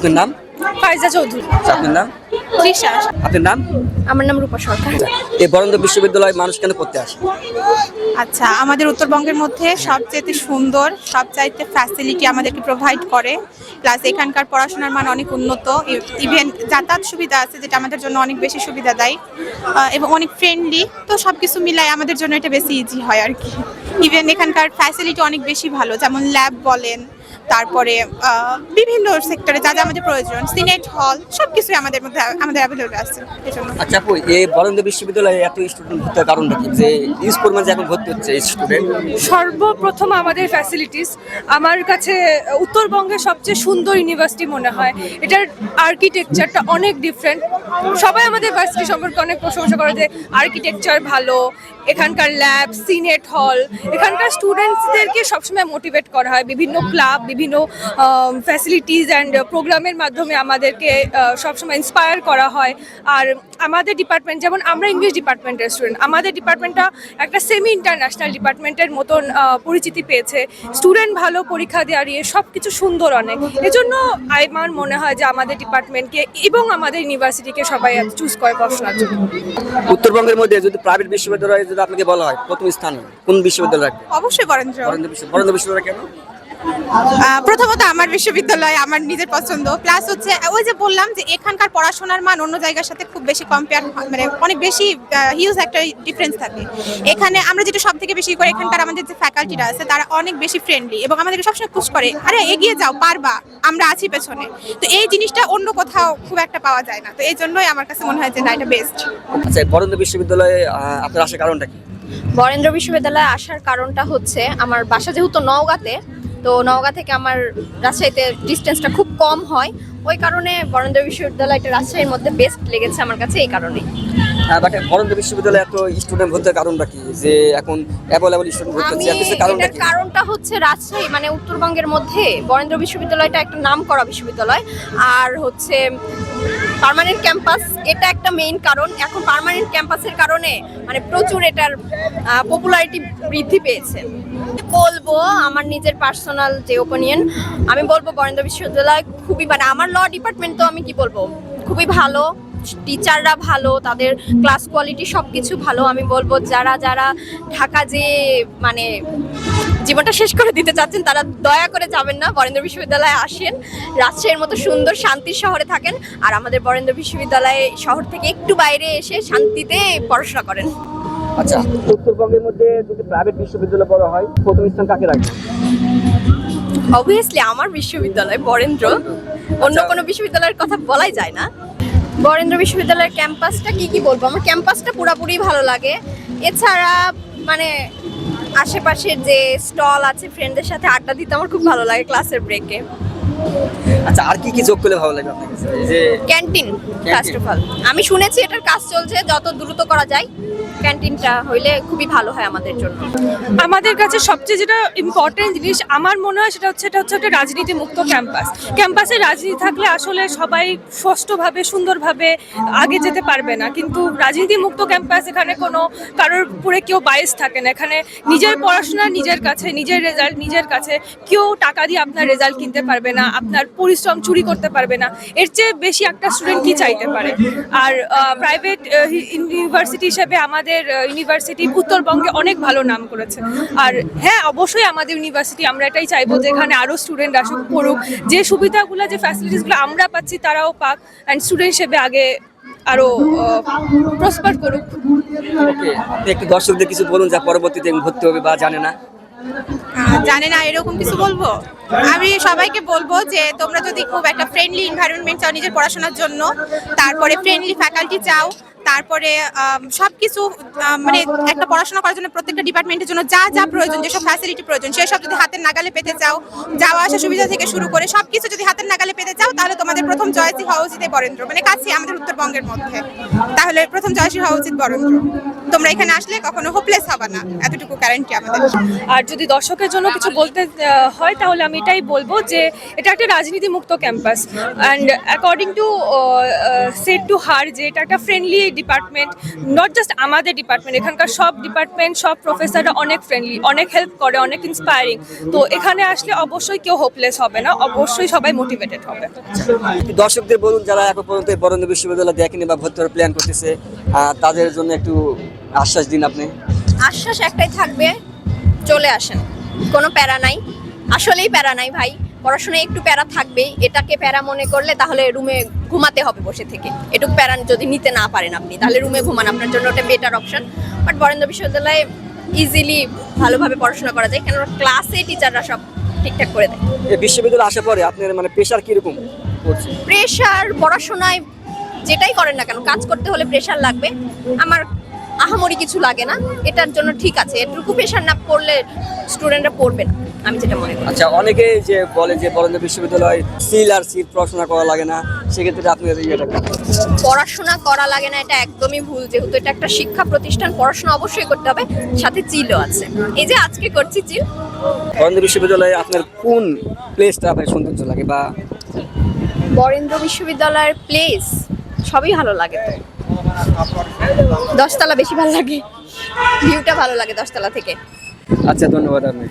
আপনার নাম? ফাইজা চৌধুরী। আচ্ছা, আপনার নাম? তৃষা আপনার নাম? আমার নাম রূপা সরকার। এই বরেন্দ্র বিশ্ববিদ্যালয় মানুষ কেন পড়তে আসে? আচ্ছা আমাদের উত্তরবঙ্গের মধ্যে সবচাইতে সুন্দর সবচাইতে ফ্যাসিলিটি আমাদেরকে প্রোভাইড করে। প্লাস এখানকার পড়াশোনার মান অনেক উন্নত। ইভেন যাতায়াত সুবিধা আছে যেটা আমাদের জন্য অনেক বেশি সুবিধা দেয় এবং অনেক ফ্রেন্ডলি তো সব কিছু মিলাই আমাদের জন্য এটা বেশি ইজি হয় আর কি। ইভেন এখানকার ফ্যাসিলিটি অনেক বেশি ভালো। যেমন ল্যাব বলেন তারপরে বিভিন্ন সেক্টরে যা যা আমাদের প্রয়োজন সিনেট হল সব কিছুই আমাদের মধ্যে আমাদের অ্যাভেলেবল আছে এজন্য। আচ্ছা আপু এই বরেন্দ্র বিশ্ববিদ্যালয়ে এত স্টুডেন্ট ভর্তি কারণটা কি? যে স্কুল মানে এখন ভর্তি হচ্ছে স্টুডেন্ট সর্বপ্রথম আমাদের ফ্যাসিলিটিস আমার কাছে উত্তরবঙ্গের সবচেয়ে সুন্দর ইউনিভার্সিটি মনে হয়। এটার আর্কিটেকচারটা অনেক ডিফারেন্ট সবাই আমাদের ভার্সিটি সম্পর্কে অনেক প্রশংসা করে যে আর্কিটেকচার ভালো, এখানকার ল্যাব সিনেট হল এখানকার স্টুডেন্টসদেরকে সবসময় মোটিভেট করা হয়। বিভিন্ন ক্লাব বিভিন্ন ফ্যাসিলিটিস অ্যান্ড প্রোগ্রামের মাধ্যমে আমাদেরকে সবসময় ইন্সপায়ার করা হয়। আর আমাদের ডিপার্টমেন্ট যেমন আমরা ইংলিশ ডিপার্টমেন্টের স্টুডেন্ট আমাদের ডিপার্টমেন্টটা একটা সেমি ইন্টারন্যাশনাল ডিপার্টমেন্টের মতন পরিচিতি পেয়েছে। স্টুডেন্ট ভালো পরীক্ষা দেওয়ার ইয়ে সব কিছু সুন্দর অনেক। এজন্য আমার মনে হয় যে আমাদের ডিপার্টমেন্টকে এবং আমাদের ইউনিভার্সিটিকে সবাই চুজ করে পড়াশোনার জন্য। উত্তরবঙ্গের মধ্যে যদি প্রাইভেট বিশ্ববিদ্যালয় যদি আপনাকে বলা হয় প্রথম স্থান কোন বিশ্ববিদ্যালয় অবশ্যই বরেন্দ্র। বরেন্দ্র বিশ্ববিদ্যালয় কেন? প্রথমত আমার বিশ্ববিদ্যালয় আমার নিজের পছন্দ। প্লাস হচ্ছে ওই যে বললাম যে এখানকার পড়াশোনার মান অন্য জায়গার সাথে খুব বেশি কম্পেয়ার মানে অনেক বেশি হিউজ একটা ডিফারেন্স থাকে। এখানে আমরা যেটা সব থেকে বেশি করে এখানকার আমাদের যে ফ্যাকাল্টিরা আছে তারা অনেক বেশি ফ্রেন্ডলি এবং আমাদেরকে সবসময় পুশ করে আরে এগিয়ে যাও পারবা আমরা আছি পেছনে। তো এই জিনিসটা অন্য কোথাও খুব একটা পাওয়া যায় না। তো এই জন্যই আমার কাছে মনে হয় যে না এটা বেস্ট আচ্ছা বরেন্দ্র বিশ্ববিদ্যালয়ে আপনার আসার কারণটা কি? বরেন্দ্র বিশ্ববিদ্যালয়ে আসার কারণটা হচ্ছে আমার বাসা যেহেতু নওগাঁতে তো নওগাঁ থেকে আমার রাজশাহীতে ডিস্টেন্সটা খুব কম হয়। ওই কারণে বরেন্দ্র বিশ্ববিদ্যালয়টা রাজশাহীর মধ্যে বেস্ট লেগেছে আমার কাছে এই কারণে বাট বরেন্দ্র বিশ্ববিদ্যালয়ে এত স্টুডেন্ট কারণটা কি? যে এখন অ্যাভেলেবল স্টুডেন্ট ভর্তি হচ্ছে এর কারণটা কি? কারণটা হচ্ছে রাজশাহী মানে উত্তরবঙ্গের মধ্যে বরেন্দ্র বিশ্ববিদ্যালয়টা একটা নাম করা বিশ্ববিদ্যালয়। আর হচ্ছে পার্মানেন্ট ক্যাম্পাস এটা একটা মেইন কারণ। এখন পার্মানেন্ট ক্যাম্পাসের কারণে মানে প্রচুর এটার পপুলারিটি বৃদ্ধি পেয়েছে। বলব আমার নিজের পার্সোনাল যে ওপিনিয়ন আমি বলব বরেন্দ্র বিশ্ববিদ্যালয় খুবই মানে আমার ল ডিপার্টমেন্ট তো আমি কি বলব? খুবই ভালো। টিচাররা ভালো, তাদের ক্লাস কোয়ালিটি সব কিছু ভালো। আমি বলব যারা যারা ঢাকা যে মানে জীবনটা শেষ করে দিতে চাচ্ছেন তারা দয়া করে যাবেন না। বরেন্দ্র বিশ্ববিদ্যালয়ে আসেন রাজশাহীর মতো সুন্দর শান্তির শহরে থাকেন আর আমাদের বরেন্দ্র বিশ্ববিদ্যালয়ে শহর থেকে একটু বাইরে এসে শান্তিতে পড়াশোনা করেন। আচ্ছা উত্তরবঙ্গের মধ্যে যদি প্রাইভেট বিশ্ববিদ্যালয় বড় হয় প্রথম স্থান কাকে রাখবে অবভিয়াসলি আমার বিশ্ববিদ্যালয় বরেন্দ্র। অন্য আচ্ছা। কোনো বিশ্ববিদ্যালয়ের কথা বলাই যায় না। বরেন্দ্র বিশ্ববিদ্যালয়ের ক্যাম্পাসটা কি কি বলব? আমার ক্যাম্পাসটা পুরোপুরি ভালো লাগে। এছাড়া মানে আশেপাশের যে স্টল আছে ফ্রেন্ডদের সাথে আড্ডা দিতে আমার খুব ভালো লাগে ক্লাসের ব্রেকে আচ্ছা আর কি কি যোগ করলে ভালো লাগে আপনার কাছে? এই যে ক্যান্টিন ফার্স্ট অফ অল আমি শুনেছি এটার কাজ চলছে যত দ্রুত করা যায় ক্যান্টিনটা হইলে খুবই ভালো হয় আমাদের জন্য। আমাদের কাছে সবচেয়ে যেটা ইম্পর্টেন্ট জিনিস আমার মনে হয় সেটা হচ্ছে এটা হচ্ছে একটা রাজনীতি মুক্ত ক্যাম্পাস ক্যাম্পাসে রাজনীতি থাকলে আসলে সবাই স্পষ্টভাবে সুন্দরভাবে আগে যেতে পারবে না। কিন্তু রাজনীতি মুক্ত ক্যাম্পাস এখানে কোনো কারোর উপরে কেউ বাইস থাকে না। এখানে নিজের পড়াশোনা নিজের কাছে নিজের রেজাল্ট নিজের কাছে। কেউ টাকা দিয়ে আপনার রেজাল্ট কিনতে পারবে না। আপনার পরিশ্রম চুরি করতে পারবে না। এর চেয়ে বেশি একটা স্টুডেন্ট কি চাইতে পারে? আর প্রাইভেট ইউনিভার্সিটি হিসেবে আমাদের ইউনিভার্সিটি উত্তরবঙ্গে অনেক ভালো নাম করেছে। আর হ্যাঁ অবশ্যই আমাদের ইউনিভার্সিটি আমরা এটাই চাইব যে এখানে আরও স্টুডেন্ট আসুক, পড়ুক। যে সুবিধাগুলো, যে ফ্যাসিলিটিসগুলো আমরা পাচ্ছি, তারাও পাক অ্যান্ড স্টুডেন্ট হিসেবে আগে আরও প্রসপার করুক। একটু দর্শকদের কিছু বলুন যা পরবর্তীতে ভর্তি হবে বা জানে না। জানে না, এরকম কিছু বলব? আমি সবাইকে বলব যে, তোমরা যদি খুব একটা ফ্রেন্ডলি এনভায়রনমেন্ট চাও নিজের পড়াশোনার জন্য, তারপরে ফ্রেন্ডলি ফ্যাকাল্টি চাও তারপরে সব কিছু মানে একটা পড়াশোনা করার জন্য প্রত্যেকটা ডিপার্টমেন্টের জন্য যা যা প্রয়োজন, যেসব ফ্যাসিলিটি প্রয়োজন, সেসব যদি হাতের নাগালে পেতে চাও, যাওয়া আসা সুবিধা থেকে শুরু করে সব কিছু যদি হাতের নাগালে পেতে চাও, তাহলে তোমাদের প্রথম জয়সী হওয়া উচিত বরেন্দ্র মানে কাছে আমাদের উত্তরবঙ্গের মধ্যে। তাহলে প্রথম জয়সী হওয়া উচিত বরেন্দ্র। তোমরা এখানে আসলে কখনো হোপলেস হবে না, এতটুকু গ্যারান্টি আমাদের। আর যদি দর্শকের জন্য কিছু বলতে হয়, তাহলে আমি এটাই বলব যে এটা একটা রাজনীতি মুক্ত campus and according to set to her যে এটা একটা ফ্রেন্ডলি ডিপার্টমেন্ট নট জাস্ট আমাদের ডিপার্টমেন্ট এখানকার সব ডিপার্টমেন্ট সব প্রফেসররা অনেক ফ্রেন্ডলি অনেক হেল্প করে অনেক ইন্সপায়ারিং তো এখানে আসলে অবশ্যই কেউ হোপলেস হবে না অবশ্যই সবাই মোটিভেটেড হবে। দর্শকদের বলুন যারা এখন পর্যন্ত বরেন্দ্র বিশ্ববিদ্যালয় দেখেনি বা ভর্তি হওয়ার প্ল্যান করতেছে আহ, তাদের জন্য একটু আশ্বাস দিন আপনি। আশ্বাস একটাই থাকবে চলে আসেন। কোনো প্যারা নাই। আসলেই প্যারা নাই ভাই। পড়াশোনায় একটু প্যারা থাকবেই এটাকে প্যারা মনে করলে তাহলে রুমে ঘুমাতে হবে বসে থেকে। এটুকু প্যারা যদি নিতে না পারেন আপনি তাহলে রুমে ঘুমান আপনার জন্য ওটা বেটার অপশন বাট বরেন্দ্র বিশ্ববিদ্যালয়ে ইজিলি ভালোভাবে পড়াশোনা করা যায় কেননা ক্লাসে টিচাররা সব ঠিকঠাক করে দেয়। বিশ্ববিদ্যালয় আসার পরে আপনার মানে প্রেশার কীরকম প্রেশার পড়াশোনায় যেটাই করেন না কেন কাজ করতে হলে প্রেশার লাগবে। আমার আহামরি কিছু লাগে না এটার জন্য ঠিক আছে এটুকু প্রেশার না পড়লে স্টুডেন্টরা পড়বে না আমি যেটা মনে করি। আচ্ছা অনেকে যে বলে যে বরেন্দ্র বিশ্ববিদ্যালয় সিল আর সিট পড়াশোনা করা লাগে না সেক্ষেত্রে ইয়েটা কি? পড়াশোনা করা লাগে না এটা একদমই ভুল যেহেতু এটা একটা শিক্ষা প্রতিষ্ঠান পড়াশোনা অবশ্যই করতে হবে সাথে চিলও আছে। এই যে আজকে করছি চিল বরেন্দ্র বিশ্ববিদ্যালয়ে আপনার কোন প্লেসটা আপনার সৌন্দর্য লাগে বা বরেন্দ্র বিশ্ববিদ্যালয়ের প্লেস সবই ভালো লাগে তো। দশতলা বেশি ভালো লাগে। ভিউটা ভালো লাগে দশতলা থেকে। আচ্ছা ধন্যবাদ আপনি